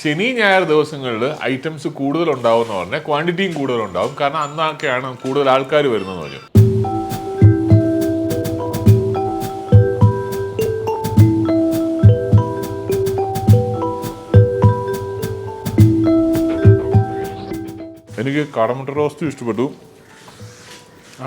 ശനി ഞായർ ദിവസങ്ങളിൽ ഐറ്റംസ് കൂടുതൽ ഉണ്ടാവും എന്ന് പറഞ്ഞാൽ ക്വാണ്ടിറ്റിയും കൂടുതൽ ഉണ്ടാവും കാരണം അന്നൊക്കെയാണ് കൂടുതൽ ആൾക്കാർ വരുന്നതെന്ന് പറഞ്ഞു. എനിക്ക് കാടമുട്ട റോസ്റ്റും ഇഷ്ടപ്പെട്ടു.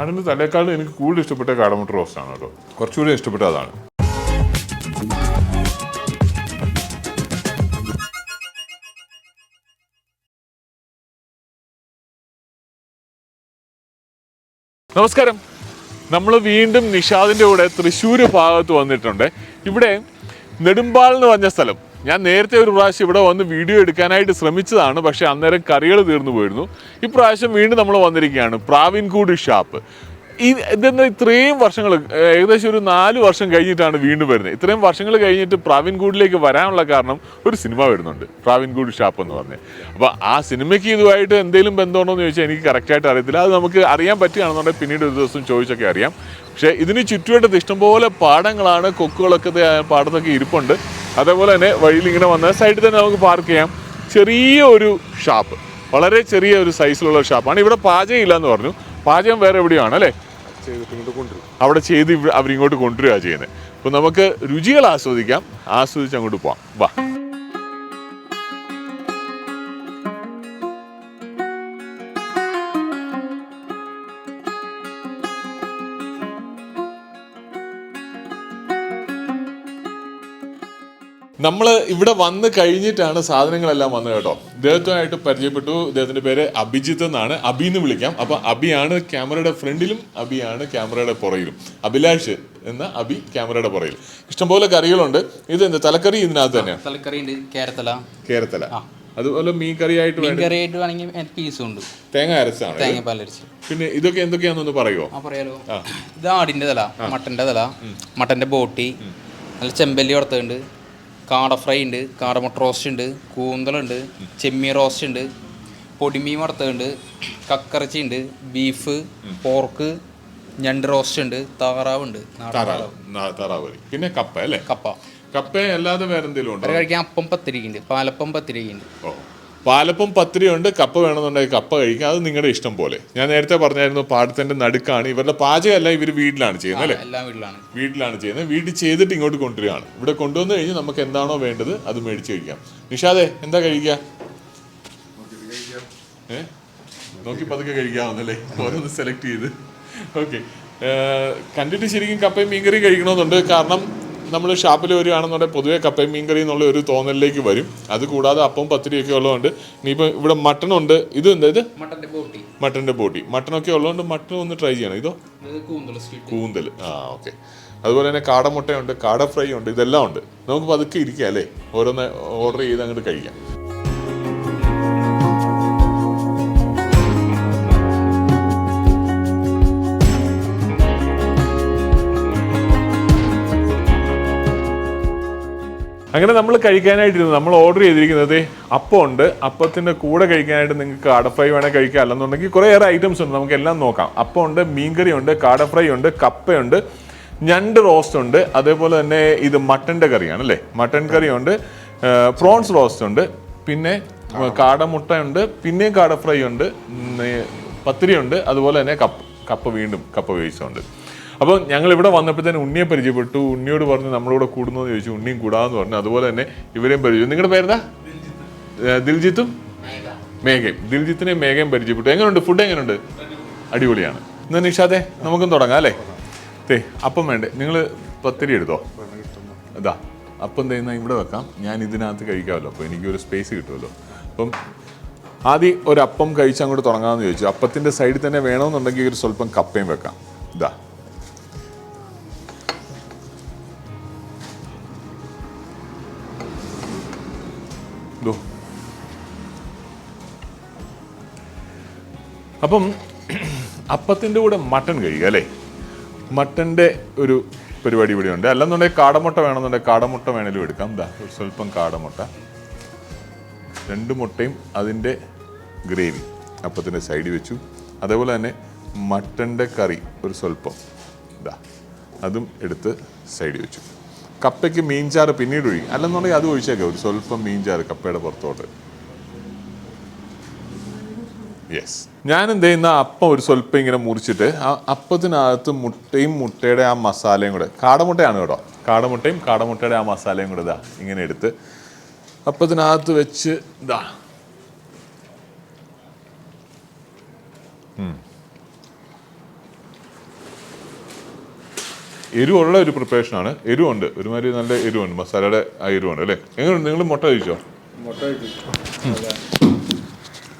ആടിന്റെ തലേക്കാളും എനിക്ക് കൂടുതൽ ഇഷ്ടപ്പെട്ട കാടമുട്ട റോസ്റ്റാണ് കേട്ടോ. കുറച്ചുകൂടി ഇഷ്ടപ്പെട്ട അതാണ്. നമസ്കാരം. നമ്മൾ വീണ്ടും നിഷാദിന്റെ കൂടെ തൃശ്ശൂർ ഭാഗത്ത് വന്നിട്ടുണ്ട്. ഇവിടെ നെടുമ്പാൽ എന്ന് പറഞ്ഞ സ്ഥലം. ഞാൻ നേരത്തെ ഒരു പ്രാവശ്യം ഇവിടെ വന്ന് വീഡിയോ എടുക്കാനായിട്ട് ശ്രമിച്ചതാണ് പക്ഷേ അന്നേരം കറികൾ തീർന്നു പോയിരുന്നു. ഇപ്രാവശ്യം വീണ്ടും നമ്മൾ വന്നിരിക്കുകയാണ് പ്രാവിൻകൂട് ഷാപ്പ്. ഈ ഇതെന്താ ഇത്രയും വർഷങ്ങൾ ഏകദേശം ഒരു നാല് വർഷം കഴിഞ്ഞിട്ടാണ് വീണ്ടും വരുന്നത്. ഇത്രയും വർഷങ്ങൾ കഴിഞ്ഞിട്ട് പ്രാവിൻകൂടിലേക്ക് വരാനുള്ള കാരണം ഒരു സിനിമ വരുന്നുണ്ട്. പ്രാവിൻകൂട് ഷാപ്പ് എന്ന് പറഞ്ഞ്. അപ്പോൾ ആ സിനിമയ്ക്ക് ഇതുമായിട്ട് എന്തെങ്കിലും ബന്ധമുണ്ടോ എന്ന് ചോദിച്ചാൽ എനിക്ക് കറക്റ്റായിട്ട് അറിയത്തില്ല. അത് നമുക്ക് അറിയാൻ പറ്റുകയാണെന്നുണ്ടെങ്കിൽ പിന്നീട് ഒരു ദിവസം ചോദിച്ചൊക്കെ അറിയാം. പക്ഷേ ഇതിന് ചുറ്റുമായിട്ട് ഇഷ്ടംപോലെ പാടങ്ങളാണ് കൊക്കുകളൊക്കെ പാടത്തൊക്കെ ഇരിപ്പുണ്ട്. അതേപോലെ തന്നെ വഴിയിൽ ഇങ്ങനെ വന്ന സൈഡിൽ തന്നെ നമുക്ക് പാർക്ക് ചെയ്യാം. ചെറിയ ഒരു ഷാപ്പ്. വളരെ ചെറിയ ഒരു സൈസിലുള്ള ഷാപ്പാണ്. ഇവിടെ പാചകം എന്ന് പറഞ്ഞു. പാചകം വേറെ എവിടെയാണ് അല്ലേ? അവിടെ ചെയ്ത് അവരിങ്ങോട്ട് കൊണ്ടുവരിക ചെയ്യുന്നത് അപ്പോൾ നമുക്ക് രുചികൾ ആസ്വദിക്കാം. ആസ്വദിച്ച് അങ്ങോട്ട് പോവാം. വാ. നമ്മൾ ഇവിടെ വന്ന് കഴിഞ്ഞിട്ടാണ് സാധനങ്ങളെല്ലാം വന്നത് കേട്ടോ. ഇദ്ദേഹത്തുമായിട്ട് പരിചയപ്പെട്ടു. ഇദ്ദേഹത്തിന്റെ പേര് അഭിജിത്ത് എന്നാണ്. അബി എന്ന് വിളിക്കാം. അപ്പൊ അബിയാണ് ക്യാമറയുടെ ഫ്രണ്ടിലും അബിയാണ് ക്യാമറയുടെ പുറയിലും അഭിലാഷ് എന്ന അബി ക്യാമറയുടെ പുറയിൽ ഇഷ്ടംപോലെ കറികളുണ്ട്. ഇത് എന്ത്? തലക്കറി ഇതിനകത്ത് തന്നെയാണ് തലക്കറി ഉണ്ട് കേരത്തല. കേരത്തല. അതുപോലെ മീൻ കറിയായിട്ട് വേണമെങ്കിൽ പീസും ഉണ്ട് തേങ്ങ അരച്ചാണ് തേങ്ങ തേങ്ങാപ്പാലരിച്ച് പിന്നെ ഇതൊക്കെ എന്തൊക്കെയാണെന്ന് പറയുമോ ആ പറയാലോ. ഇത് ആടിന്റെ തല മട്ടന്റെ തല മട്ടന്റെ ബോട്ടി നല്ല ചെമ്പല്ലി വറുത്തുണ്ട് കാട ഫ്രൈ ഉണ്ട് കാടമുട്ട റോസ്റ്റ് ഉണ്ട് കൂന്തലുണ്ട് ചെമ്മീൻ റോസ്റ്റ് ഉണ്ട് പൊടിമീൻ വറുത്തുണ്ട് കക്കറച്ചി ഉണ്ട് ബീഫ് പോർക്ക് ഞണ്ട് റോസ്റ്റ് ഉണ്ട് താറാവ് ഉണ്ട് താറാവ് പിന്നെ കപ്പ അല്ലേ? കപ്പ. കപ്പ അല്ലാതെ വേറെ എന്തെങ്കിലും ഉണ്ടോ കഴിക്കാൻ അപ്പം പത്തിരിക്കുണ്ട് പാലപ്പം പത്തിരിക്കുണ്ട്. ഓ. പാലപ്പം പത്തിരിയുണ്ട് കപ്പ വേണമെന്നുണ്ടെങ്കിൽ കപ്പ കഴിക്കാം. അത് നിങ്ങളുടെ ഇഷ്ടം പോലെ. ഞാൻ നേരത്തെ പറഞ്ഞായിരുന്നു പാടത്തിന്റെ നടുക്കാണ്. ഇവരുടെ പാചകമല്ല ഇവർ വീട്ടിലാണ് ചെയ്യുന്നത് അല്ലേ? വീട്ടിലാണ്. വീട്ടിലാണ് ചെയ്യുന്നത്. വീട്ടിൽ ചെയ്തിട്ട് ഇങ്ങോട്ട് കൊണ്ടുവരികയാണ്. ഇവിടെ കൊണ്ടുവന്നു കഴിഞ്ഞ് നമുക്ക് എന്താണോ വേണ്ടത് അത് മേടിച്ച് കഴിക്കാം. നിഷാദേ എന്താ കഴിക്കുക? ഏ? നോക്കി പതുക്കെ കഴിക്കാവുന്നല്ലേ? ഓരോന്ന് സെലക്ട് ചെയ്ത്. ഓക്കെ കണ്ടിട്ട് ശരിക്കും കപ്പയും മീൻകറിയും കഴിക്കണമെന്നുണ്ട്. കാരണം നമ്മൾ ഷാപ്പിൽ വരികയാണെന്നുണ്ടെങ്കിൽ പൊതുവേ കപ്പയും മീൻകറി എന്നുള്ള ഒരു തോന്നലിലേക്ക് വരും. അത് കൂടാതെ അപ്പം പത്തിരിയൊക്കെ ഉള്ളതുകൊണ്ട് ഇനിയിപ്പോൾ ഇവിടെ മട്ടണുണ്ട്. ഇത് എന്താ ഇത്? മട്ടന്റെ ബോട്ടി. മട്ടണൊക്കെ ഉള്ളതുകൊണ്ട് മട്ടൺ ഒന്ന് ട്രൈ ചെയ്യണം. ഇതോ? കൂന്തൽ ആ ഓക്കെ. അതുപോലെ തന്നെ കാടമുട്ടയുണ്ട് കാട ഫ്രൈ ഉണ്ട് ഇതെല്ലാം ഉണ്ട്. നമുക്ക് പതുക്കെ ഇരിക്കാം അല്ലേ? ഓരോന്ന് ഓർഡർ ചെയ്ത് അങ്ങോട്ട് കഴിക്കാം. അങ്ങനെ നമ്മൾ കഴിക്കാനായിട്ടിരുന്നു നമ്മൾ ഓർഡർ ചെയ്തിരിക്കുന്നത് അപ്പം ഉണ്ട്. അപ്പത്തിന്റെ കൂടെ കഴിക്കാനായിട്ട് നിങ്ങൾക്ക് കാട ഫ്രൈ വേണേൽ കഴിക്കാം. അല്ലെന്നുണ്ടെങ്കിൽ കുറേയേറെ ഐറ്റംസ് ഉണ്ട്. നമുക്ക് എല്ലാം നോക്കാം. അപ്പം ഉണ്ട് മീൻകറി ഉണ്ട് കാട ഫ്രൈ ഉണ്ട് കപ്പയുണ്ട് ഞണ്ട് റോസ്റ്റ് ഉണ്ട്. അതേപോലെ തന്നെ ഇത് മട്ടന്റെ കറിയാണ് അല്ലേ? മട്ടൻ കറി ഉണ്ട് പ്രോൺസ് റോസ്റ്റ് ഉണ്ട്. പിന്നെ കാടമുട്ട ഉണ്ട്. പിന്നെയും കാട ഫ്രൈ ഉണ്ട്. പത്തിരി ഉണ്ട്. അതുപോലെ തന്നെ കപ്പ് കപ്പ് വീണ്ടും കപ്പ വേവിച്ചുണ്ട് അപ്പോൾ ഞങ്ങൾ ഇവിടെ വന്നപ്പോഴത്തേന് ഉണ്ണിയെ പരിചയപ്പെട്ടു. ഉണ്ണിയോട് പറഞ്ഞ് നമ്മളൂടെ കൂടുന്നു എന്ന് ചോദിച്ചു. ഉണ്ണിയും കൂടാന്ന് പറഞ്ഞു. അതുപോലെ തന്നെ ഇവരെയും പരിചയം നിങ്ങളുടെ പേരെന്താ? ദിൽജിത്തും. മേഘയും. ദിൽജിത്തിനെയും മേഘയും പരിചയപ്പെട്ടു. എങ്ങനെയുണ്ട് ഫുഡ് എങ്ങനെയുണ്ട് അടിപൊളിയാണ്. എന്നാ നിഷാദെ നമുക്കും തുടങ്ങാം അല്ലേ? തേ അപ്പം വേണ്ടേ. നിങ്ങൾ പത്തിരി എടുത്തോ? അതാ അപ്പം തേന്ന ഇവിടെ വെക്കാം. ഞാൻ ഇതിനകത്ത് കഴിക്കാമല്ലോ. അപ്പോൾ എനിക്കൊരു സ്പേസ് കിട്ടുമല്ലോ. അപ്പം ആദ്യം ഒരു അപ്പം കഴിച്ച് അങ്ങോട്ട് തുടങ്ങാമെന്ന് ചോദിച്ചു. അപ്പത്തിന്റെ സൈഡിൽ തന്നെ വേണമെന്നുണ്ടെങ്കിൽ ഒരു സ്വല്പം കപ്പയും വെക്കാം. ഇതാ. ഇതോ അപ്പം അപ്പത്തിന്റെ കൂടെ മട്ടൺ കഴിക്കുക അല്ലേ? മട്ടന്റെ ഒരു പരിപാടി ഇവിടെ ഉണ്ട്. അല്ലെന്നുണ്ടെങ്കിൽ കാടമുട്ട വേണമെന്നുണ്ടെങ്കിൽ കാടമുട്ട വേണേലും എടുക്കാം. എന്താ ഒരു സ്വല്പം കാടമുട്ട. രണ്ട് മുട്ടയും അതിന്റെ ഗ്രേവി അപ്പത്തിന്റെ സൈഡിൽ വെച്ചു. അതേപോലെ തന്നെ മട്ടന്റെ കറി ഒരു സ്വല്പം. ഇതാ അതും എടുത്ത് സൈഡിൽ വെച്ചു. കപ്പയ്ക്ക് മീൻചാറ് പിന്നീട് ഒഴിക്കും. അല്ലെന്നുണ്ടെങ്കിൽ അത് ഒഴിച്ചേക്കാം. ഒരു സ്വല്പം മീൻചാറ് കപ്പയുടെ പുറത്തോട്ട്. യെസ് ഞാൻ എന്ത് ചെയ്യുന്ന അപ്പം ഒരു സ്വല്പം ഇങ്ങനെ മുറിച്ചിട്ട് ആ അപ്പത്തിനകത്ത് മുട്ടയും മുട്ടയുടെ ആ മസാലയും കൂടെ. കാടമുട്ടയാണ് കേട്ടോ. കാടമുട്ടയും കാടമുട്ടയുടെ ആ മസാലയും കൂടെ ഇതാ ഇങ്ങനെ എടുത്ത് അപ്പത്തിനകത്ത് വെച്ച് ഇതാ. എരിവുള്ള ഒരു പ്രിപ്പറേഷനാണ് എരിവുണ്ട്. ഒരുമാതിരി നല്ല എരിവുണ്ട്. മസാലയുടെ ആ എരിവുണ്ട് അല്ലേ? എങ്ങനെയുണ്ട് നിങ്ങൾ മുട്ട കഴിച്ചോ?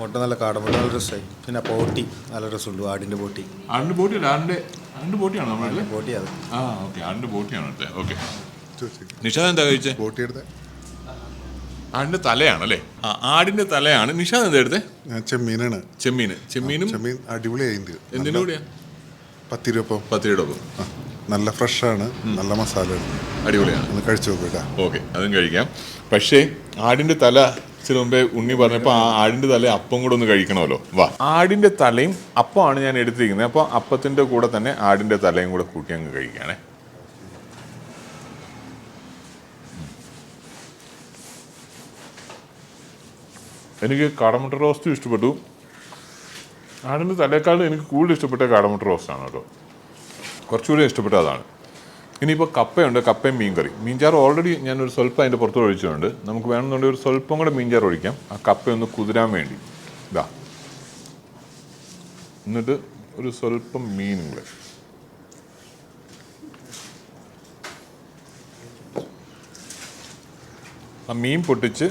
മുട്ട നല്ല കാടമുട്ട നല്ല രസമായി. പിന്നെ പോട്ടി. നല്ല രസമുണ്ട്. ആടിന്റെ പോട്ടി. ആടിന്റെ പോട്ടി അല്ല ആടിന്റെ ആടിന്റെ പോട്ടിയാണോ നമ്മളല്ലേ പോട്ടി അത്. ആ ഓക്കെ. ആടിന്റെ പോട്ടിയാണ് എടുത്തത് ഓക്കെ. നിഷാദ് എന്താ കഴിച്ചേ? പോട്ടി എടുത്ത്. ആടിന്റെ തലയാണ് അല്ലേ? ആ ആടിന്റെ തലയാണ്. നിഷാദ് എന്താ എടുത്തേ? ചെമ്മീനാണ്. ചെമ്മീന് ചെമ്മീനും ചെമ്മീൻ അടിപൊളിയായിട്ടുണ്ട് എന്തിന്റെ കൂടെയാ? പത്തിരൂപ പത്തിരിയുടെ ഒപ്പം ആ. നല്ല ഫ്രഷാണ് നല്ല മസാലയാണ്. അടിപൊളിയാണ്. ഒന്ന് കഴിച്ചു നോക്കുക ഓക്കെ അതും കഴിക്കാം. പക്ഷേ ആടിന്റെ തല ഇച്ചിരി മുമ്പേ ഉണ്ണി പറഞ്ഞപ്പോൾ ആ ആടിന്റെ തല അപ്പം കൂടെ ഒന്ന് കഴിക്കണമല്ലോ. വാ. ആടിന്റെ തലയും അപ്പമാണ് ഞാൻ എടുത്തിരിക്കുന്നത്. അപ്പോൾ അപ്പത്തിന്റെ കൂടെ തന്നെ ആടിന്റെ തലയും കൂടെ കൂട്ടി അങ്ങ് കഴിക്കുകയാണേ. എനിക്ക് കാടമുട്ട റോസ്റ്റും ഇഷ്ടപ്പെട്ടു. ആടിന്റെ തലേക്കാളും എനിക്ക് കൂടുതൽ ഇഷ്ടപ്പെട്ട കാടമുട്ട റോസ്റ്റാണ് കേട്ടോ. കുറച്ചുകൂടി ഇഷ്ടപ്പെട്ട അതാണ്. ഇനിയിപ്പോൾ കപ്പയുണ്ട് കപ്പയും മീൻകറി. മീൻചാറ് ഓൾറെഡി ഞാനൊരു സ്വല്പം അതിന്റെ പുറത്ത് ഒഴിച്ചിട്ടുണ്ട്. നമുക്ക് വേണമെന്നുണ്ടെങ്കിൽ ഒരു സ്വല്പം കൂടെ മീൻചാറ് ഒഴിക്കാം. ആ കപ്പയൊന്ന് കുതിരാൻ വേണ്ടി. ഇതാ എന്നിട്ട് ഒരു സ്വല്പം മീനും കൂടെ. ആ മീൻ പൊട്ടിച്ച്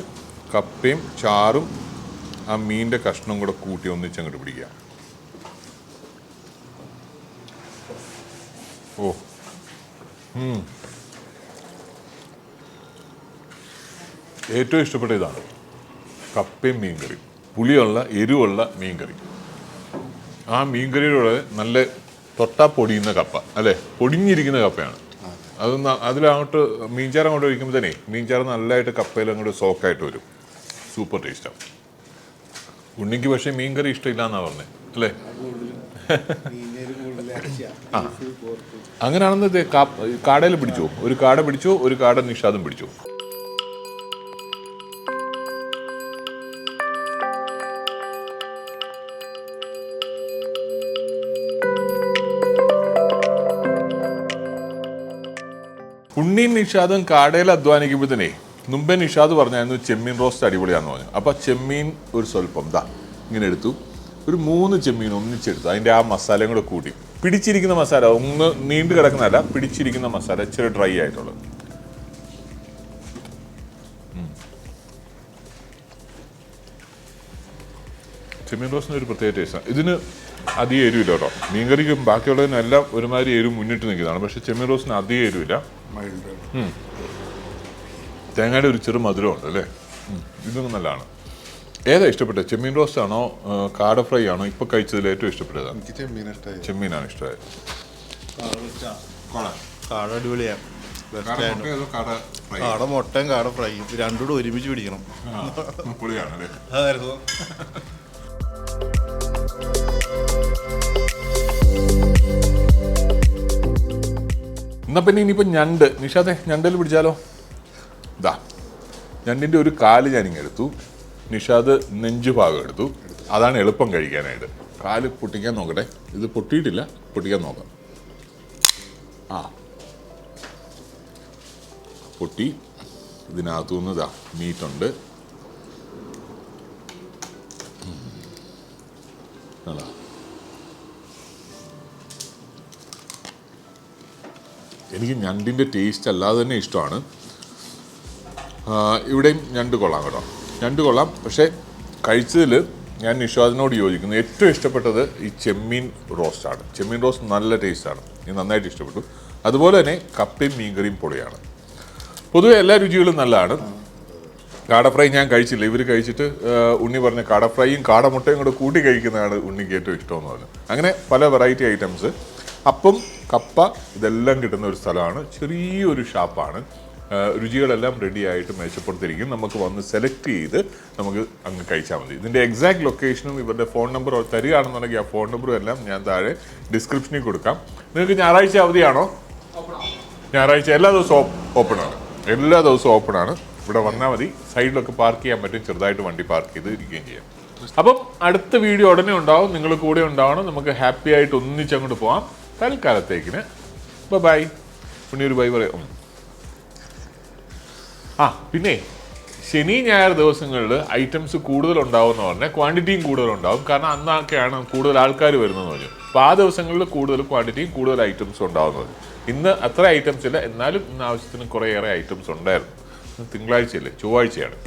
കപ്പയും ചാറും ആ മീനിന്റെ കഷ്ണം കൂടെ കൂട്ടി ഒന്നിച്ചങ്ങോട്ട് പിടിക്കുക. ഓ. ഏറ്റവും ഇഷ്ടപ്പെട്ട ഇതാണ്. കപ്പയും മീൻകറി. പുളിയുള്ള എരിവുള്ള മീൻകറി. ആ മീൻകറിയുടെ നല്ല തൊട്ടാ പൊടിയുന്ന കപ്പ അല്ലേ? പൊടിഞ്ഞിരിക്കുന്ന കപ്പയാണ്. അത് അതിലങ്ങോട്ട് മീൻചാറ് അങ്ങോട്ട് ഒഴിക്കുമ്പോൾ തന്നെ മീൻചാറ് നല്ലതായിട്ട് കപ്പയിൽ അങ്ങോട്ട് സോക്കായിട്ട് വരും. സൂപ്പർ ടേസ്റ്റാണ് ഉണ്ണിക്ക് പക്ഷേ മീൻകറി ഇഷ്ടമില്ല എന്നാണ് പറഞ്ഞത് അല്ലേ അങ്ങനെയാണെന്ന് കാടയിൽ പിടിച്ചു ഒരു കാട പിടിച്ചു ഒരു കാട നിഷാദും പിടിച്ചു ഉണ്ണിയും നിഷാദും കാടയിൽ അധ്വാനിക്കുമ്പോഴത്തേനെ മുമ്പേ നിഷാദ് പറഞ്ഞായിരുന്നു ചെമ്മീൻ റോസ്റ്റ് അടിപൊളിയാന്ന് പറഞ്ഞു. അപ്പൊ ചെമ്മീൻ ഒരു സ്വല്പം ദാ ഇങ്ങനെ എടുത്തു. ഒരു മൂന്ന് ചെമ്മീൻ ഒന്നിച്ചെടുത്തു. അതിന്റെ ആ മസാലയും കൂടെ കൂട്ടി. പിടിച്ചിരിക്കുന്ന മസാല ഒന്ന് നീണ്ടു കിടക്കുന്നതല്ല പിടിച്ചിരിക്കുന്ന മസാല ഇച്ചിരി ഡ്രൈ ആയിട്ടുള്ളത്. ചെമ്മീൻ റോസിന് ഒരു പ്രത്യേക ടേസ്റ്റാണ് ഇതിന് അധികം എരിവില്ല കേട്ടോ. മീൻകറിക്കും ബാക്കിയുള്ളതിനെല്ലാം ഒരുമാതിരി എരിവ് മുന്നിട്ട് നിൽക്കുന്നതാണ്. പക്ഷെ ചെമ്മീൻ റോസിന് അധികം എരിവില്ല. തേങ്ങയുടെ ഒരു ചെറു മധുരമുണ്ട് അല്ലേ? ഇതൊന്നും ഇതും നല്ലതാണ്. ഏതാ ഇഷ്ടപ്പെട്ടത്? ചെമ്മീൻ റോസ്റ്റ് ആണോ കാട ഫ്രൈ ആണോ? ഇപ്പൊ കഴിച്ചതിൽ ഏറ്റവും ഇഷ്ടപ്പെട്ടത് എനിക്ക് ചെമ്മീൻ ഇഷ്ടമായി ചെമ്മീനാണ് ഇഷ്ടമായത്. കാട അടിപൊളിയാണ് കാട മുട്ടയും കാട ഫ്രൈയും രണ്ടും കൂടെ ഒരുമിച്ച് പിടിക്കണം. അതായിരുന്നു. എന്നാ പിന്നെ ഇനിയിപ്പോ ഞണ്ട്. നിഷാദേ ഞണ്ടിൽ പിടിച്ചാലോ? ഇതാ ഞണ്ടിന്റെ ഒരു കാൽ ഞാൻ എടുത്തു. നിഷാദ് നെഞ്ചു ഭാഗം എടുത്തു. അതാണ് എളുപ്പം കഴിക്കാനായിട്ട്. കാൽ പൊട്ടിക്കാൻ നോക്കട്ടെ. ഇത് പൊട്ടിയിട്ടില്ല പൊട്ടിക്കാൻ നോക്കാം. ആ. പൊട്ടി. ഇതിനകത്തു നിന്നതാ മീറ്റുണ്ട്. എനിക്ക് ഞണ്ടിന്റെ ടേസ്റ്റ് അല്ലാതെ തന്നെ ഇഷ്ടമാണ്. ഇവിടെയും ഞണ്ട് കൊള്ളാം കേട്ടോ. ഞണ്ട് കൊള്ളാം. പക്ഷേ കഴിച്ചതിൽ ഞാൻ നിഷാദിനോട് യോജിക്കുന്നു. ഏറ്റവും ഇഷ്ടപ്പെട്ടത് ഈ ചെമ്മീൻ റോസ്റ്റാണ്. ചെമ്മീൻ റോസ്റ്റ് നല്ല ടേസ്റ്റാണ്. എനിക്ക് നന്നായിട്ട് ഇഷ്ടപ്പെട്ടു. അതുപോലെ തന്നെ കപ്പയും മീൻകറിയും പൊളിയാണ് പൊതുവെ എല്ലാ രുചികളും നല്ലതാണ്. കാട ഫ്രൈ ഞാൻ കഴിച്ചില്ല. ഇവർ കഴിച്ചിട്ട് ഉണ്ണി പറഞ്ഞ കാട ഫ്രൈയും കാടമുട്ടയും കൂടെ കൂട്ടി കഴിക്കുന്നതാണ് ഉണ്ണിക്ക് ഏറ്റവും ഇഷ്ടമെന്ന് പറഞ്ഞു. അങ്ങനെ പല വെറൈറ്റി ഐറ്റംസ് അപ്പം കപ്പ ഇതെല്ലാം കിട്ടുന്ന ഒരു സ്ഥലമാണ്. ചെറിയൊരു ഷാപ്പാണ് രുചികളെല്ലാം റെഡി ആയിട്ട് മേശപ്പെടുത്തിരിക്കും നമുക്ക് വന്ന് സെലക്ട് ചെയ്ത് നമുക്ക് അങ്ങ് കഴിച്ചാൽ മതി. ഇതിന്റെ എക്സാക്ട് ലൊക്കേഷനും ഇവരുടെ ഫോൺ നമ്പർ തരികയാണെന്നുണ്ടെങ്കിൽ ആ ഫോൺ നമ്പറും എല്ലാം ഞാൻ താഴെ ഡിസ്ക്രിപ്ഷനിൽ കൊടുക്കാം. നിങ്ങൾക്ക് ഞായറാഴ്ച അവധിയാണോ? ഞായറാഴ്ച എല്ലാ ദിവസവും ഓപ്പൺ ആണ്. എല്ലാ ദിവസവും ഓപ്പൺ ആണ്. ഇവിടെ വന്നാൽ മതി. സൈഡിലൊക്കെ പാർക്ക് ചെയ്യാൻ പറ്റും. ചെറുതായിട്ട് വണ്ടി പാർക്ക് ചെയ്ത് ഇരിക്കുകയും ചെയ്യാം. അപ്പം അടുത്ത വീഡിയോ ഉടനെ ഉണ്ടാവും. നിങ്ങൾ കൂടെ ഉണ്ടാവണം. നമുക്ക് ഹാപ്പി ആയിട്ട് ഒന്നിച്ചങ്ങോട്ട് പോവാം. തൽക്കാലത്തേക്കിന്. ബൈ പുണ്യൊരു ബൈ പറയാം. ആ പിന്നെ ശനി ഞായർ ദിവസങ്ങളിൽ ഐറ്റംസ് കൂടുതൽ ഉണ്ടാവും എന്ന് പറഞ്ഞാൽ ക്വാണ്ടിറ്റിയും കൂടുതൽ ഉണ്ടാവും കാരണം അന്നൊക്കെയാണ് കൂടുതൽ ആൾക്കാർ വരുന്നതെന്ന് പറഞ്ഞു. അപ്പോൾ ആ ദിവസങ്ങളിൽ കൂടുതൽ ക്വാണ്ടിറ്റിയും കൂടുതൽ ഐറ്റംസ് ഉണ്ടാവുന്നത് ഇന്ന് അത്ര ഐറ്റംസ് ഇല്ല. എന്നാലും ഇന്ന് ആവശ്യത്തിന് കുറേയേറെ ഐറ്റംസ് ഉണ്ടായിരുന്നു. തിങ്കളാഴ്ചയല്ലേ? ചൊവ്വാഴ്ചയാണ്.